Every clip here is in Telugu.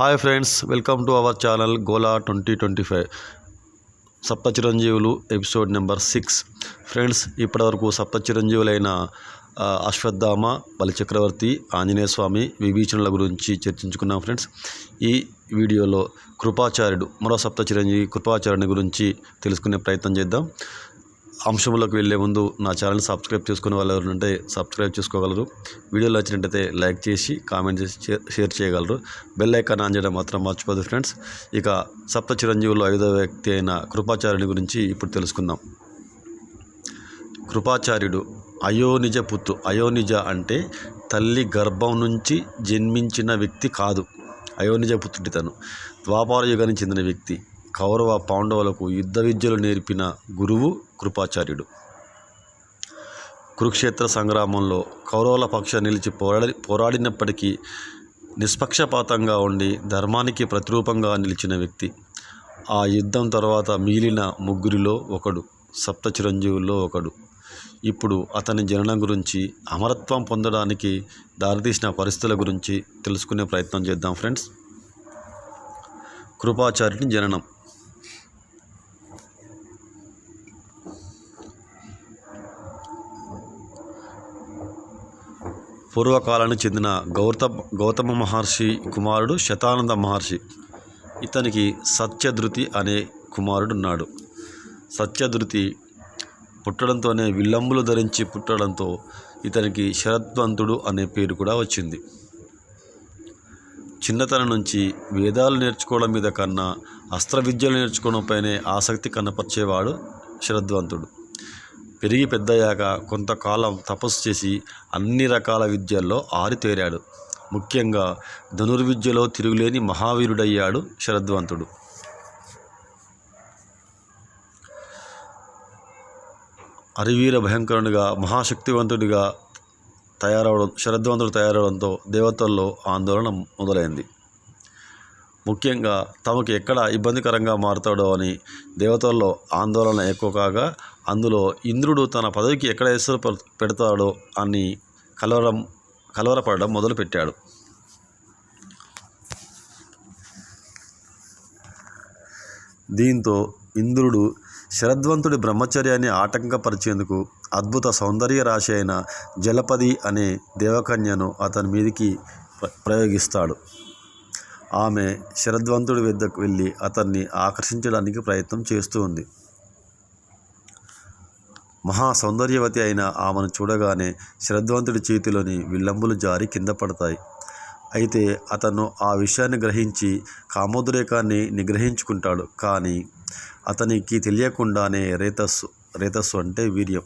Hi friends welcome to our channel Gola twenty twenty five. సప్త చిరంజీవులు ఎపిసోడ్ నెంబర్ సిక్స్. ఫ్రెండ్స్ ఇప్పటివరకు సప్త చిరంజీవులైన అశ్వత్థామ బలిచక్రవర్తి ఆంజనేయ స్వామి విభీషణుల గురించి చర్చించుకున్నాం ఫ్రెండ్స్. ఈ వీడియోలో కృపాచార్యుడు మరో సప్త చిరంజీవి కృపాచార్యుని గురించి తెలుసుకునే ప్రయత్నం చేద్దాం. అంశంలోకి వెళ్ళే ముందు నా ఛానల్ సబ్స్క్రైబ్ చేసుకునే వాళ్ళు ఎవరు ఉంటే సబ్స్క్రైబ్ చేసుకోగలరు. వీడియోలో వచ్చినట్టయితే లైక్ చేసి కామెంట్ చేసి షేర్- చేయగలరు. బెల్ ఐకాన్ ఆన్ చేయడం మాత్రం మర్చిపోదు ఫ్రెండ్స్. ఇక సప్త చిరంజీవులు ఐదో వ్యక్తి అయిన కృపాచార్యుని గురించి ఇప్పుడు తెలుసుకుందాం. కృపాచార్యుడు అయోనిజ పుత్తు అయోనిజ అంటే తల్లి గర్భం నుంచి జన్మించిన వ్యక్తి కాదు. అయోనిజ పుత్రుడి తను ద్వాపార యుగానికి చెందిన వ్యక్తి. కౌరవ పాండవులకు యుద్ధ విద్యలు నేర్పిన గురువు కృపాచార్యుడు. కురుక్షేత్ర సంగ్రామంలో కౌరవుల పక్ష నిలిచి పోరాడి పోరాడినప్పటికీ నిష్పక్షపాతంగా ఉండి ధర్మానికి ప్రతిరూపంగా నిలిచిన వ్యక్తి. ఆ యుద్ధం తర్వాత మిగిలిన ముగ్గురిలో ఒకడు సప్త చిరంజీవుల్లో ఒకడు. ఇప్పుడు అతని జననం గురించి అమరత్వం పొందడానికి దారితీసిన పరిస్థితుల గురించి తెలుసుకునే ప్రయత్నం చేద్దాం ఫ్రెండ్స్. కృపాచార్యుని జననం. పూర్వకాలానికి చెందిన గౌతమ గౌతమ మహర్షి కుమారుడు శతానంద మహర్షి. ఇతనికి సత్యధృతి అనే కుమారుడు ఉన్నాడు సత్యధృతి పుట్టడంతోనే విల్లంబులు ధరించి పుట్టడంతో ఇతనికి శరద్వంతుడు అనే పేరు కూడా వచ్చింది. చిన్నతనం నుంచి వేదాలు నేర్చుకోవడం మీద కన్నా అస్త్ర విద్యలు నేర్చుకోవడంపైనే ఆసక్తి కనపరిచేవాడు శరద్వంతుడు. పెరిగి పెద్దయ్యాక కొంతకాలం తపస్సు చేసి అన్ని రకాల విద్యల్లో ఆరితేరాడు. ముఖ్యంగా ధనుర్విద్యలో తిరుగులేని మహావీరుడయ్యాడు శరద్వంతుడు. అరివీర భయంకరునిగా మహాశక్తివంతుడిగా తయారవడం శరద్వంతుడు తయారవడంతో దేవతల్లో ఆందోళన మొదలైంది. ముఖ్యంగా తమకు ఎక్కడ ఇబ్బందికరంగా మారుతాడో అని దేవతల్లో ఆందోళన ఎక్కువ కాగా అందులో ఇంద్రుడు తన పదవికి ఎక్కడ ఎసురు పె- పెడతాడో అని కలవరం కలవరపడడం మొదలుపెట్టాడు. దీంతో ఇంద్రుడు శరద్వంతుడి బ్రహ్మచర్యాన్ని ఆటంకపరిచేందుకు అద్భుత సౌందర్య రాశి అయిన జలపది అనే దేవకన్యను అతని మీదికి ప్ర- ప్రయోగిస్తాడు. ఆమె శరద్వంతుడి వద్దకు వెళ్ళి అతన్ని ఆకర్షించడానికి ప్రయత్నం చేస్తూ ఉంది. మహా సౌందర్యవతి అయిన ఆమెను చూడగానే శ్రద్ధవంతుడి చేతిలోని విల్లంబులు జారి కింద పడతాయి. అయితే అతను ఆ విషయాన్ని గ్రహించి కామోద్రేకాన్ని నిగ్రహించుకుంటాడు. కానీ అతనికి తెలియకుండానే రేతస్సు రేతస్సు అంటే వీర్యం.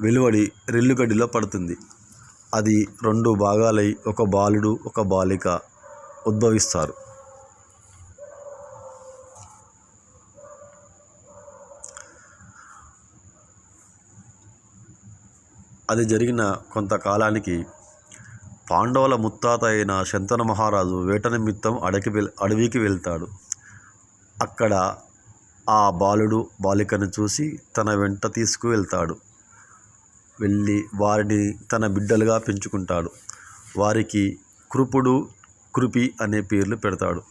వెలువడి రెల్లుగడ్డిలో పడుతుంది. అది రెండు భాగాలై ఒక బాలుడు ఒక బాలిక ఉద్భవిస్తారు. అది జరిగిన కొంతకాలానికి పాండవుల ముత్తాత అయిన శంతన మహారాజు వేట నిమిత్తం అడవికి వెల్ అడవికి వెళ్తాడు. అక్కడ ఆ బాలుడు బాలికను చూసి తన వెంట తీసుకువెళ్తాడు. వెళ్ళి వారిని తన బిడ్డలుగా పెంచుకుంటాడు. వారికి కృపుడు కృపి అనే పేర్లు పెడతాడు.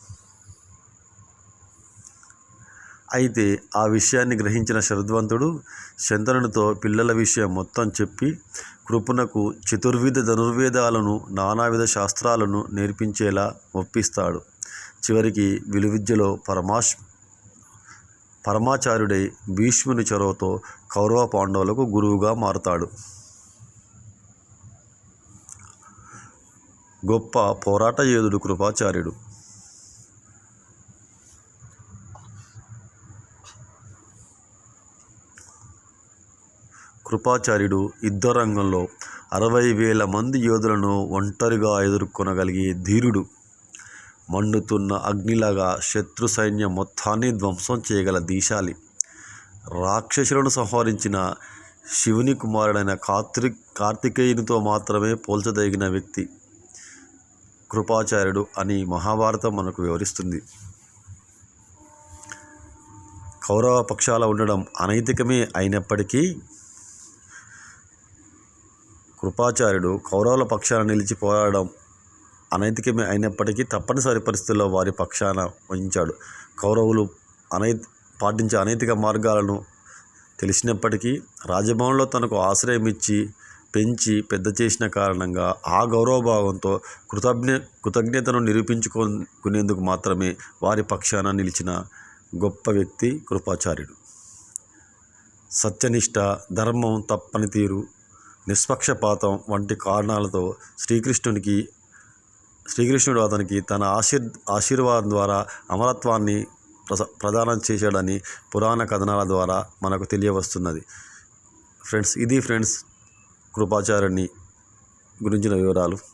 అయితే ఆ విషయాన్ని గ్రహించిన శరద్వంతుడు శంతనునితో పిల్లల విషయం మొత్తం చెప్పి కృపునకు చతుర్విధ ధనుర్వేదాలను నానావిధ శాస్త్రాలను నేర్పించేలా ఒప్పిస్తాడు. చివరికి విలువిద్యలో పరమాశ్ పరమాచార్యుడై భీష్ముని చొరవతో కౌరవ పాండవులకు గురువుగా మారుతాడు. గొప్ప పోరాట యోధుడు కృపాచార్యుడు. కృపాచార్యుడు యుద్ధరంగంలో అరవై వేల మంది యోధులను ఒంటరిగా ఎదుర్కొనగలిగే ధీరుడు. మండుతున్న అగ్నిలాగా శత్రు సైన్యం మొత్తాన్ని ధ్వంసం చేయగల దీశాలి. రాక్షసులను సంహరించిన శివుని కుమారుడైన కార్తి కార్తికేయునితో మాత్రమే పోల్చదగిన వ్యక్తి కృపాచార్యుడు అని మహాభారతం మనకు వివరిస్తుంది. కౌరవ పక్షాల ఉండడం అనైతికమే అయినప్పటికీ కృపాచార్యుడు కౌరవుల పక్షాన నిలిచి పోరాడడం అనైతికమే అయినప్పటికీ తప్పనిసరి పరిస్థితుల్లో వారి పక్షాన వహించాడు. కౌరవులు అనై పాటించే అనైతిక మార్గాలను తెలిసినప్పటికీ రాజభవన్లో తనకు ఆశ్రయం ఇచ్చి పెంచి పెద్ద చేసిన కారణంగా ఆ గౌరవభావంతో కృతజ్ఞ కృతజ్ఞతను నిరూపించుకునేందుకు మాత్రమే వారి పక్షాన నిలిచిన గొప్ప వ్యక్తి కృపాచార్యుడు. సత్యనిష్ట ధర్మం తప్పని తీరు నిష్పక్షపాతం వంటి కారణాలతో శ్రీకృష్ణునికి శ్రీకృష్ణుడు అతనికి తన ఆశీర్ ఆశీర్వాదం ద్వారా అమరత్వాన్ని ప్రదానం చేశాడని పురాణ కథనాల ద్వారా మనకు తెలియవస్తున్నది. ఫ్రెండ్స్ ఇది ఫ్రెండ్స్ కృపాచార్యుని గురించిన వివరాలు.